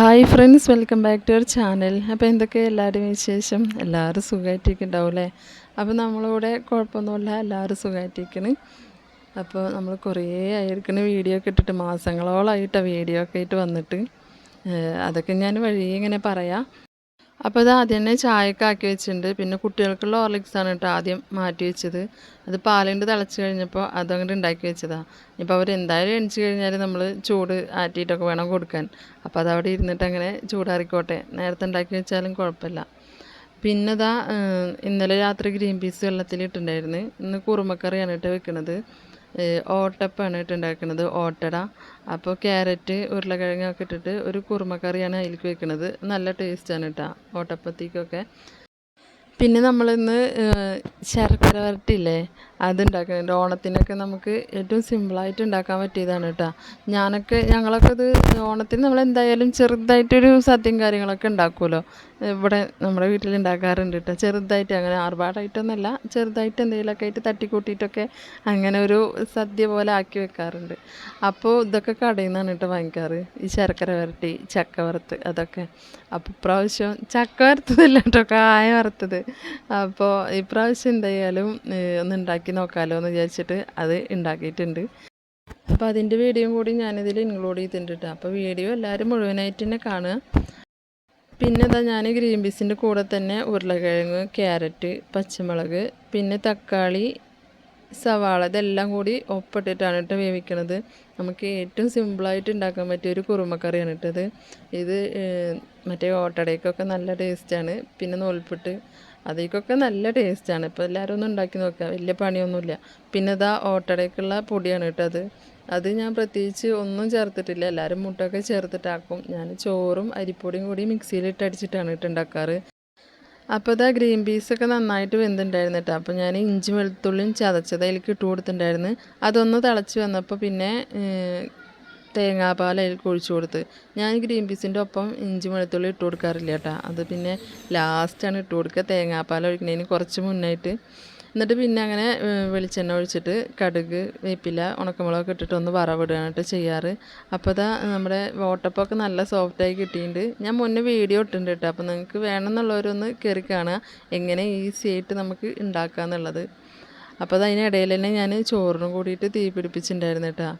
Hi friends welcome back to our channel അപ്പോൾ എന്തൊക്കെ എല്ലാവരും വിശേഷം? എല്ലാവരും സുഖമായിട്ടിരിക്കുന്നുണ്ടാവും അല്ലേ അപ്പോൾ നമ്മളിവിടെ കുഴപ്പമൊന്നുമില്ല എല്ലാവരും സുഖമായിട്ടിരിക്കണ് അപ്പോൾ നമ്മൾ കുറേ ആയിരിക്കണ വീഡിയോ ഒക്കെ ഇട്ടിട്ട് മാസങ്ങളോളമായിട്ടാണ് വീഡിയോ ഒക്കെ ആയിട്ട് വന്നിട്ട്. അതൊക്കെ ഞാൻ വഴി ഇങ്ങനെ പറയാം. അപ്പോൾ ഇത് ആദ്യം തന്നെ ചായയൊക്കെ ആക്കി വെച്ചിട്ടുണ്ട്. പിന്നെ കുട്ടികൾക്കുള്ള ഓർലിക്സാണ് കേട്ടോ ആദ്യം മാറ്റി വെച്ചത്. അത് പാലിന്റെ തിളച്ച് കഴിഞ്ഞപ്പോൾ അതങ്ങോട്ട് ഉണ്ടാക്കി വെച്ചതാണ് ഇപ്പോൾ അവർ എന്തായാലും എണിച്ച് കഴിഞ്ഞാൽ നമ്മൾ ചൂട് ആറ്റിയിട്ടൊക്കെ വേണം കൊടുക്കാൻ. അപ്പോൾ അതവിടെ ഇരുന്നിട്ട് അങ്ങനെ ചൂടാറിക്കോട്ടെ. നേരത്തെ ഉണ്ടാക്കി വെച്ചാലും കുഴപ്പമില്ല. പിന്നെ ഇതാ ഇന്നലെ രാത്രി ഗ്രീൻ പീസ് വെള്ളത്തിലിട്ടുണ്ടായിരുന്നു. ഇന്ന് കുറുമക്കറിയാണ് കേട്ടോ വെക്കുന്നത് ഓട്ടപ്പാണ് കേട്ടോ ഉണ്ടാക്കുന്നത് ഓട്ടട. അപ്പോൾ ക്യാരറ്റ് ഉരുളക്കിഴങ്ങൊക്കെ ഇട്ടിട്ട് ഒരു കുറുമക്കറിയാണ് അതിലേക്ക് വെക്കുന്നത് നല്ല ടേസ്റ്റാണ് കേട്ടോ ഓട്ടപ്പത്തേക്കൊക്കെ. പിന്നെ നമ്മളിന്ന് ശർക്കര വരട്ടില്ലേ അത് ഉണ്ടാക്കുന്നുണ്ട് ഓണത്തിനൊക്കെ നമുക്ക് ഏറ്റവും സിമ്പിളായിട്ട് ഉണ്ടാക്കാൻ പറ്റിയതാണ് കേട്ടോ. ഞാനൊക്കെ ഞങ്ങളൊക്കെ അത് ഓണത്തിന് നമ്മൾ എന്തായാലും ചെറുതായിട്ടൊരു സദ്യയും കാര്യങ്ങളൊക്കെ ഉണ്ടാക്കുമല്ലോ. ഇവിടെ നമ്മുടെ വീട്ടിൽ ഉണ്ടാക്കാറുണ്ട് കേട്ടോ. ചെറുതായിട്ട് അങ്ങനെ ആർഭാടായിട്ടൊന്നുമല്ല ചെറുതായിട്ട് എന്തെങ്കിലുമൊക്കെ ആയിട്ട് തട്ടിക്കൂട്ടിയിട്ടൊക്കെ അങ്ങനെ ഒരു സദ്യ പോലെ ആക്കി വെക്കാറുണ്ട്. അപ്പോൾ ഇതൊക്കെ കടയിൽ നിന്നാണ് കേട്ടോ വാങ്ങിക്കാറ്. ഈ ശർക്കര വരട്ടി ചക്ക വറുത്ത് അതൊക്കെ. അപ്പോൾ ഇപ്രാവശ്യം ചക്ക വറുത്തതല്ല കേട്ടോ കായ വറുത്തത്. അപ്പോൾ ഇപ്രാവശ്യം എന്തായാലും ഒന്ന് ഉണ്ടാക്കി നോക്കാമല്ലോ എന്ന് വിചാരിച്ചിട്ട് അത് ഉണ്ടാക്കിയിട്ടുണ്ട്. അപ്പോൾ അതിന്റെ വീഡിയോയും കൂടി ഞാനിതിൽ ഇൻക്ലൂഡ് ചെയ്തിട്ടുണ്ട് കേട്ടോ അപ്പോൾ വീഡിയോ എല്ലാവരും മുഴുവനായിട്ട് തന്നെ കാണുക. പിന്നെ ഇതാ ഞാൻ ഗ്രീൻ പീസിന്റെ കൂടെ തന്നെ ഉരുളക്കിഴങ്ങ് ക്യാരറ്റ് പച്ചമുളക് പിന്നെ തക്കാളി സവാള ഇതെല്ലാം കൂടി ഒപ്പിട്ടിട്ടാണ് കേട്ടോ വേവിക്കണത്. നമുക്ക് ഏറ്റവും സിമ്പിളായിട്ട് ഉണ്ടാക്കാൻ പറ്റിയ ഒരു കുറുമക്കറിയാണ് കേട്ടത് ഇത്. മറ്റേ ഓട്ടടയ്ക്കൊക്കെ നല്ല ടേസ്റ്റാണ് പിന്നെ നൂൽപുട്ട് അതിലേക്കൊക്കെ നല്ല ടേസ്റ്റാണ്. ഇപ്പോൾ എല്ലാവരും ഒന്ന് ഉണ്ടാക്കി നോക്കുക വലിയ പണിയൊന്നുമില്ല. പിന്നെ ഇതാ ഓട്ടടയ്ക്കുള്ള പൊടിയാണ് കേട്ടത് അത്. അത് ഞാൻ പ്രത്യേകിച്ച് ഒന്നും ചേർത്തിട്ടില്ല. എല്ലാവരും മുട്ടൊക്കെ ചേർത്തിട്ടാക്കും. ഞാൻ ചോറും അരിപ്പൊടിയും കൂടി മിക്സിയിലിട്ട് അടിച്ചിട്ടാണ് കേട്ടോ ഉണ്ടാക്കാറ്. അപ്പോൾ ഇതാ ഗ്രീൻ പീസൊക്കെ നന്നായിട്ട് വെന്തുണ്ടായിരുന്നു കേട്ടോ. അപ്പോൾ ഞാൻ ഇഞ്ചി വെളുത്തുള്ളിയും ചതച്ചത് അതിലേക്ക് ഇട്ട് കൊടുത്തിട്ടുണ്ടായിരുന്നു. അതൊന്ന് തിളച്ച് വന്നപ്പോൾ പിന്നെ തേങ്ങാപ്പാൽ അതിലേക്ക് ഒഴിച്ചു കൊടുത്ത്. ഞാൻ ഗ്രീൻ പീസിന്റെ ഒപ്പം ഇഞ്ചി വെളുത്തുള്ളി ഇട്ട് കൊടുക്കാറില്ല കേട്ടോ അത് പിന്നെ ലാസ്റ്റാണ് ഇട്ട് കൊടുക്കുക. തേങ്ങാപ്പാൽ ഒഴിക്കുന്നതിന് കുറച്ച് മുന്നായിട്ട്. എന്നിട്ട് പിന്നെ അങ്ങനെ വെളിച്ചെണ്ണ ഒഴിച്ചിട്ട് കടുക് വേപ്പില ഉണക്കമുളകൊക്കെ ഇട്ടിട്ട് ഒന്ന് വറവിടുകയാണ് ചെയ്യാറ്. അപ്പോൾ അതാ നമ്മുടെ വോട്ടപ്പൊക്കെ നല്ല സോഫ്റ്റായി കിട്ടിയിട്ടുണ്ട്. ഞാൻ മുന്നേ വീഡിയോ ഇട്ടിട്ടുണ്ട് കേട്ടോ അപ്പോൾ നിങ്ങൾക്ക് വേണമെന്നുള്ളവരൊന്ന് കയറി കാണുക. എങ്ങനെ ഈസി ആയിട്ട് നമുക്ക് ഉണ്ടാക്കാന്നുള്ളത്. അപ്പോൾ അത് അതിനിടയിൽ തന്നെ ഞാൻ ചോറിനും കൂടിയിട്ട് തീ പിടിപ്പിച്ചിട്ടുണ്ടായിരുന്നു കേട്ടോ.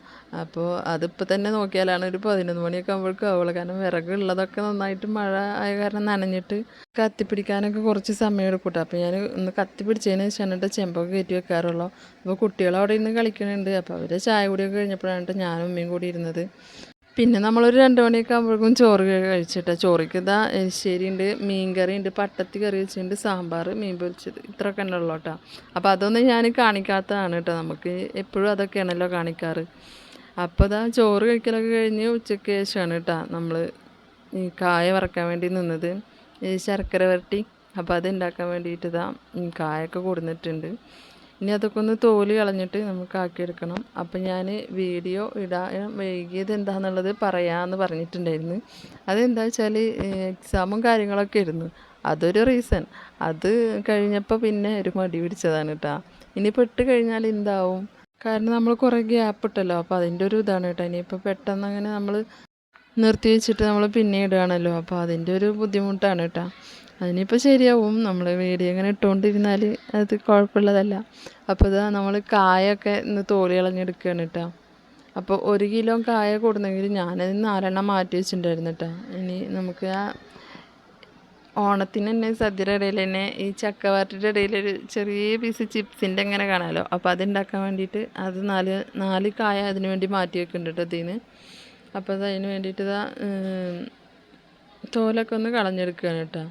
അപ്പോൾ അതിപ്പോൾ തന്നെ നോക്കിയാലാണ് ഒരു പതിനൊന്ന് മണിയൊക്കെ ആകുമ്പോഴേക്കും ആവുള്ളൂ. കാരണം വിറകുള്ളതൊക്കെ നന്നായിട്ട് മഴ ആയ കാരണം നനഞ്ഞിട്ട് കത്തിപ്പിടിക്കാനൊക്കെ കുറച്ച് സമയം എടുക്കൂട്ടോ കേട്ടോ. അപ്പോൾ ഞാൻ ഒന്ന് കത്തിപ്പിടിച്ചതിന് ശേഷം കേട്ടോ ചെമ്പൊക്കെ കയറ്റി വെക്കാറുള്ളൂ. അപ്പോൾ കുട്ടികൾ അവിടെ ഇരുന്ന് കളിക്കുന്നുണ്ട് അപ്പോൾ അവർ ചായ കുടിയൊക്കെ കഴിഞ്ഞപ്പോഴാണ് ഞാനും ഉമ്മയും കൂടി ഇരുന്നത്. പിന്നെ നമ്മളൊരു രണ്ട് മണിയൊക്കെ ആകുമ്പോഴേക്കും ചോറ് കഴിച്ചിട്ട്. ചോറിക്ക് ഇതാ എരിശ്ശേരി ഉണ്ട് മീൻ കറി ഉണ്ട് പട്ടത്തി കറി വെച്ചിട്ടുണ്ട് സാമ്പാർ മീൻ പൊരിച്ചത്. ഇത്രയൊക്കെ ഉണ്ടല്ലോ കേട്ടോ. അപ്പോൾ അതൊന്നും ഞാൻ കാണിക്കാത്തതാണ് കേട്ടോ. നമുക്ക് എപ്പോഴും അതൊക്കെയാണല്ലോ കാണിക്കാറ്. അപ്പോൾ ഇതാ ചോറ് കഴിക്കലൊക്കെ കഴിഞ്ഞ് ഉച്ചയ്ക്ക് ശേഷമാണ് കേട്ടോ നമ്മൾ ഈ കായ വറക്കാൻ വേണ്ടി നിന്നത്. ശർക്കര വരട്ടി. അപ്പോൾ അത് ഉണ്ടാക്കാൻ വേണ്ടിയിട്ട് ഇതാ കായൊക്കെ കൊടുന്നിട്ടുണ്ട്. ഇനി അതൊക്കെ ഒന്ന് തോൽ കളഞ്ഞിട്ട് നമുക്ക് ആക്കിയെടുക്കണം. അപ്പം ഞാൻ വീഡിയോ ഇടാൻ വൈകിയത് എന്താണെന്നുള്ളത് പറയാമെന്ന് പറഞ്ഞിട്ടുണ്ടായിരുന്നു. അതെന്താ വെച്ചാൽ എക്സാമും കാര്യങ്ങളൊക്കെ ആയിരുന്നു. അതൊരു റീസൺ അത് കഴിഞ്ഞപ്പോൾ പിന്നെ ഒരു മടി പിടിച്ചതാണ് കേട്ടോ ഇനി പെട്ട് കഴിഞ്ഞാൽ എന്താവും? കാരണം നമ്മൾ കുറേ ഗ്യാപ്പ് ഇട്ടല്ലോ. അപ്പോൾ അതിന്റെ ഒരു ഇതാണ് കേട്ടോ ഇനിയിപ്പോൾ പെട്ടെന്ന് അങ്ങനെ നമ്മൾ നിർത്തി വെച്ചിട്ട് നമ്മൾ പിന്നെ ഇടുകയാണല്ലോ. അപ്പോൾ അതിന്റെ ഒരു ബുദ്ധിമുട്ടാണ് കേട്ടോ അതിനിപ്പോൾ ശരിയാവും. നമ്മൾ വീഡിയോ ഇങ്ങനെ ഇട്ടുകൊണ്ടിരുന്നാൽ അത് കുഴപ്പമുള്ളതല്ല അപ്പോൾ ഇതാ നമ്മൾ കായൊക്കെ ഇന്ന് തോലി കളഞ്ഞെടുക്കുകയാണ് കേട്ടോ അപ്പോൾ ഒരു കിലോ കായ കൂടുന്നെങ്കിൽ ഞാനത് നാലെണ്ണം മാറ്റി വെച്ചിട്ടുണ്ടായിരുന്നു കേട്ടോ ഇനി നമുക്ക് ആ ഓണത്തിന് തന്നെ സദ്യയുടെ ഇടയിൽ തന്നെ ഈ ചക്കവാറ്റിന്റെ ഇടയിൽ ഒരു ചെറിയ പീസ് ചിപ്സിന്റെ ഇങ്ങനെ കാണാമല്ലോ അപ്പോൾ അത് ഉണ്ടാക്കാൻ വേണ്ടിയിട്ട് അത് നാല് നാല് കായ അതിന് വേണ്ടി മാറ്റി വെക്കുന്നുണ്ട് കേട്ടോ ഇതിന് അപ്പോൾ അത് അതിന് വേണ്ടിയിട്ട് ഇതാ തോലൊക്കെ ഒന്ന് കളഞ്ഞെടുക്കുകയാണ് കേട്ടോ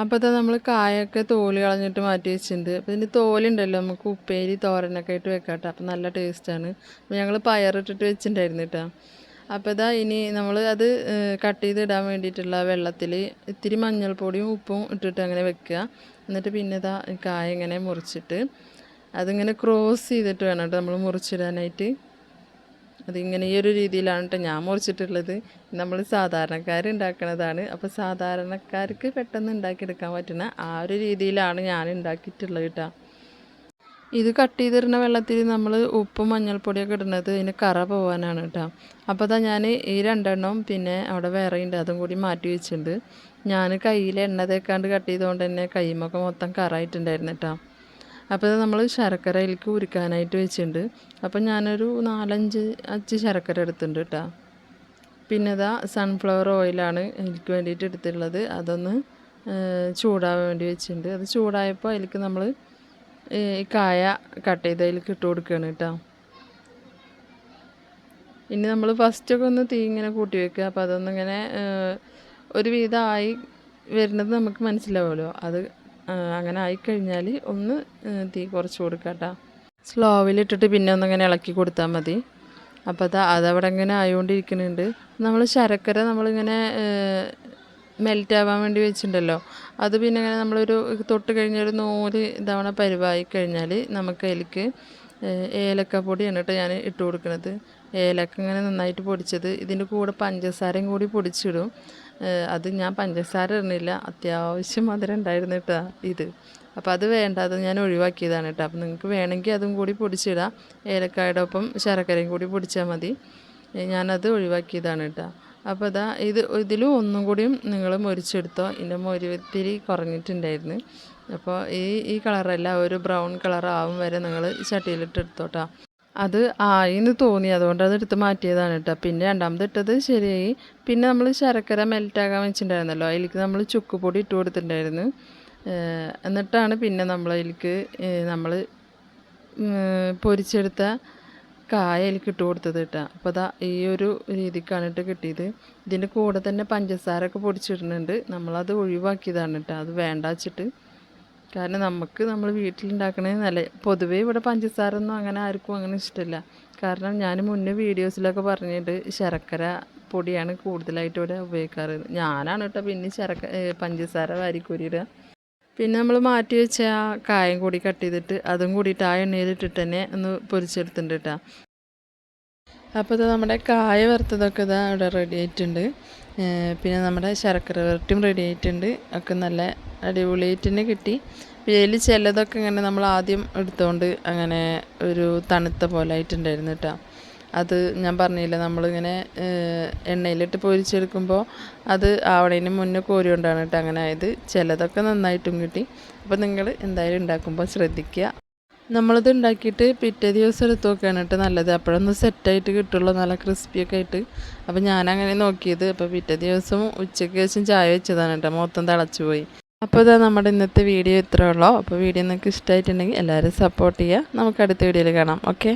അപ്പോൾ അത് നമ്മൾ കായൊക്കെ തോൽ കളഞ്ഞിട്ട് മാറ്റി വെച്ചിട്ടുണ്ട്. അപ്പോൾ ഇതിന്റെ തോലുണ്ടല്ലോ നമുക്ക് ഉപ്പേരി തോരനൊക്കെ ആയിട്ട് വെക്കാം കേട്ടോ അപ്പോൾ നല്ല ടേസ്റ്റാണ്. അപ്പോൾ ഞങ്ങൾ പയറിട്ടിട്ട് വെച്ചിട്ടുണ്ടായിരുന്നു കേട്ടോ അപ്പോൾ ഇതാ ഇനി നമ്മൾ അത് കട്ട് ചെയ്ത് ഇടാൻ വേണ്ടിയിട്ടുള്ള വെള്ളത്തിൽ ഇത്തിരി മഞ്ഞൾപ്പൊടിയും ഉപ്പും ഇട്ടിട്ട് അങ്ങനെ വെക്കുക എന്നിട്ട് പിന്നെ ഇതാ കായ ഇങ്ങനെ മുറിച്ചിട്ട് അതിങ്ങനെ ക്രോസ് ചെയ്തിട്ട് വേണം കേട്ടോ നമ്മൾ മുറിച്ചിടാനായിട്ട്. അതിങ്ങനെ ഈ ഒരു രീതിയിലാണ് കേട്ടോ ഞാൻ മുറിച്ചിട്ടുള്ളത്. നമ്മൾ സാധാരണക്കാർ ഉണ്ടാക്കുന്നതാണ് അപ്പോൾ സാധാരണക്കാർക്ക് പെട്ടെന്ന് ഉണ്ടാക്കിയെടുക്കാൻ പറ്റുന്ന ആ ഒരു രീതിയിലാണ് ഞാൻ ഉണ്ടാക്കിയിട്ടുള്ളത് കേട്ടോ ഇത് കട്ട് ചെയ്തിടുന്ന വെള്ളത്തിൽ നമ്മൾ ഉപ്പും മഞ്ഞൾപ്പൊടിയൊക്കെ ഇടുന്നത് അതിന് കറ പോകാനാണ് കേട്ടോ അപ്പോൾ അതാ ഞാൻ ഈ രണ്ടെണ്ണവും പിന്നെ അവിടെ വേറെ ഉണ്ട് അതും കൂടി മാറ്റി വെച്ചിട്ടുണ്ട് ഞാൻ കയ്യിൽ എണ്ണ തേക്കാണ്ട് കട്ട് ചെയ്തുകൊണ്ട് തന്നെ കൈമൊക്കെ മൊത്തം കറായിട്ടുണ്ടായിരുന്നു കേട്ടോ അപ്പോൾ നമ്മൾ ശർക്കര അതിലേക്ക് ഉരുക്കാനായിട്ട് വെച്ചിട്ടുണ്ട്. അപ്പോൾ ഞാനൊരു നാലഞ്ച് അഞ്ച് ശർക്കര എടുത്തിട്ടുണ്ട് കേട്ടോ പിന്നെ ഇതാ സൺഫ്ലവർ ഓയിലാണ് എനിക്ക് വേണ്ടിയിട്ട് എടുത്തിട്ടുള്ളത്. അതൊന്ന് ചൂടാവാൻ വേണ്ടി വെച്ചിട്ടുണ്ട്. അത് ചൂടായപ്പോൾ അതിലേക്ക് നമ്മൾ ഈ കായ കട്ട് ചെയ്ത് അതിലേക്ക് ഇട്ട് കൊടുക്കുകയാണ് കേട്ടോ ഇനി നമ്മൾ ഫസ്റ്റൊക്കെ ഒന്ന് തീ ഇങ്ങനെ കൂട്ടി വെക്കുക. അപ്പോൾ അതൊന്നിങ്ങനെ ഒരു വിധമായി വരുന്നത് നമുക്ക് മനസ്സിലാവുമല്ലോ. അത് അങ്ങനെ ആയിക്കഴിഞ്ഞാൽ ഒന്ന് തീ കുറച്ച് കൊടുക്കുക കേട്ടോ സ്ലോവിലിട്ടിട്ട് പിന്നെ ഒന്നിങ്ങനെ ഇളക്കി കൊടുത്താൽ മതി. അപ്പോൾ അത് അതവിടെ ഇങ്ങനെ ആയിക്കൊണ്ടിരിക്കുന്നുണ്ട് നമ്മൾ ശർക്കര നമ്മളിങ്ങനെ മെൽറ്റ് ആവാൻ വേണ്ടി വെച്ചിട്ടുണ്ടല്ലോ. അത് പിന്നെ ഇങ്ങനെ നമ്മളൊരു തൊട്ട് കഴിഞ്ഞൊരു നൂൽ ഇതവണ പരിവായി കഴിഞ്ഞാൽ നമുക്ക് അതിലേക്ക് ഏലക്ക പൊടിയാണ് കേട്ടോ ഞാൻ ഇട്ട് കൊടുക്കുന്നത് ഏലക്ക ഇങ്ങനെ നന്നായിട്ട് പൊടിച്ചത്. ഇതിന്റെ കൂടെ പഞ്ചസാരയും കൂടി പൊടിച്ചിടും. അത് ഞാൻ പഞ്ചസാര ഇടുന്നില്ല അത്യാവശ്യം മധുരം ഉണ്ടായിരുന്നു കേട്ടോ ഇത്. അപ്പോൾ അത് വേണ്ട അത് ഞാൻ ഒഴിവാക്കിയതാണ് കേട്ടോ. അപ്പോൾ നിങ്ങൾക്ക് വേണമെങ്കിൽ അതും കൂടി പൊടിച്ചിടാം. ഏലക്കായുടെ ഒപ്പം ശർക്കരയും കൂടി പൊടിച്ചാൽ മതി. ഞാനത് ഒഴിവാക്കിയതാണ് കേട്ടോ. അപ്പോൾ അതാ ഇത് ഇതിലും ഒന്നും കൂടിയും നിങ്ങൾ മൊരിച്ചെടുത്തോ. ഇതിന്റെ മൊരുത്തിരി കുറഞ്ഞിട്ടുണ്ടായിരുന്നു. അപ്പോൾ ഈ ഈ കളറല്ല ഒരു ബ്രൗൺ കളറാവും വരെ നിങ്ങൾ ചട്ടിയിലിട്ട് എടുത്തോട്ടോ അത് ആയിന്ന് തോന്നി. അതുകൊണ്ട് അത് എടുത്ത് മാറ്റിയതാണ് കേട്ടോ. പിന്നെ രണ്ടാമത് ഇട്ടത് ശരിയായി. പിന്നെ നമ്മൾ ശർക്കര മെൽറ്റാകാൻ വെച്ചിട്ടുണ്ടായിരുന്നല്ലോ. അതിലേക്ക് നമ്മൾ ചുക്കുപൊടി ഇട്ട് കൊടുത്തിട്ടുണ്ടായിരുന്നു. എന്നിട്ടാണ് പിന്നെ നമ്മൾ അതിലേക്ക് നമ്മൾ പൊരിച്ചെടുത്ത കായ അതിലേക്ക് ഇട്ട് കൊടുത്തത് കേട്ടോ. അപ്പോൾ അതാ ഈ ഒരു രീതിക്കാണ് ഇട്ട് കിട്ടിയത്. ഇതിന്റെ കൂടെ തന്നെ പഞ്ചസാരൊക്കെ പൊടിച്ചിടുന്നുണ്ട്. നമ്മളത് ഒഴിവാക്കിയതാണ് കേട്ടോ. അത് വേണ്ട വെച്ചിട്ട്. കാരണം നമുക്ക് നമ്മൾ വീട്ടിലുണ്ടാക്കണേ നല്ല പൊതുവേ ഇവിടെ പഞ്ചസാര ഒന്നും അങ്ങനെ ആർക്കും അങ്ങനെ ഇഷ്ടമില്ല കാരണം ഞാൻ മുന്നേ വീഡിയോസിലൊക്കെ പറഞ്ഞിട്ട് ശർക്കര പൊടിയാണ് കൂടുതലായിട്ട് ഇവിടെ ഉപയോഗിക്കാറ്. ഞാനാണ് കേട്ടോ പിന്നെ ശർക്ക പഞ്ചസാര വാരിക്കൂരിയിടുക. പിന്നെ നമ്മൾ മാറ്റി വെച്ച ആ കായം കൂടി കട്ട് ചെയ്തിട്ട് അതും കൂടിയിട്ട് ആ എണ്ണയിലിട്ടിട്ട് തന്നെ ഒന്ന് പൊരിച്ചെടുത്തിട്ടുണ്ട് കേട്ടോ. അപ്പോൾ ഇത് നമ്മുടെ കായ വറുത്തതൊക്കെ ഇതാ ഇവിടെ റെഡി ആയിട്ടുണ്ട്. പിന്നെ നമ്മുടെ ശർക്കര വരട്ടിയും റെഡി ആയിട്ടുണ്ട്. ഒക്കെ നല്ല അടിപൊളിയായിട്ട് തന്നെ കിട്ടി. അതിൽ ചിലതൊക്കെ ഇങ്ങനെ നമ്മൾ ആദ്യം എടുത്തുകൊണ്ട് അങ്ങനെ ഒരു തണുത്ത പോലെ ആയിട്ടുണ്ടായിരുന്നു കേട്ടോ അത് ഞാൻ പറഞ്ഞില്ല നമ്മളിങ്ങനെ എണ്ണയിലിട്ട് പൊരിച്ചെടുക്കുമ്പോൾ അത് ആവണേന് മുന്നേ കോരി കൊണ്ടാണ് കേട്ടോ അങ്ങനെ ആയത്. ചിലതൊക്കെ നന്നായിട്ടും കിട്ടി. അപ്പോൾ നിങ്ങൾ എന്തായാലും ഉണ്ടാക്കുമ്പോൾ ശ്രദ്ധിക്കുക. നമ്മളിത് ഉണ്ടാക്കിയിട്ട് പിറ്റേ ദിവസം എടുത്ത് നോക്കുകയാണ് കേട്ടോ നല്ലത്. അപ്പോഴൊന്ന് സെറ്റായിട്ട് കിട്ടുള്ളൂ നല്ല ക്രിസ്പിയൊക്കെ ആയിട്ട്. അപ്പോൾ ഞാനങ്ങനെ നോക്കിയത്. അപ്പോൾ പിറ്റേ ദിവസം ഉച്ചയ്ക്ക് ശേഷം ചായ വെച്ചതാണ് കേട്ടോ. മൊത്തം തിളച്ചു പോയി. അപ്പോൾ ഇതാ നമ്മുടെ ഇന്നത്തെ വീഡിയോ ഇത്രയുള്ളൂ അപ്പോൾ വീഡിയോ നിങ്ങൾക്ക് ഇഷ്ടമായിട്ടുണ്ടെങ്കിൽ എല്ലാവരും സപ്പോർട്ട് ചെയ്യുക. നമുക്ക് അടുത്ത വീഡിയോയിൽ കാണാം. ഓക്കെ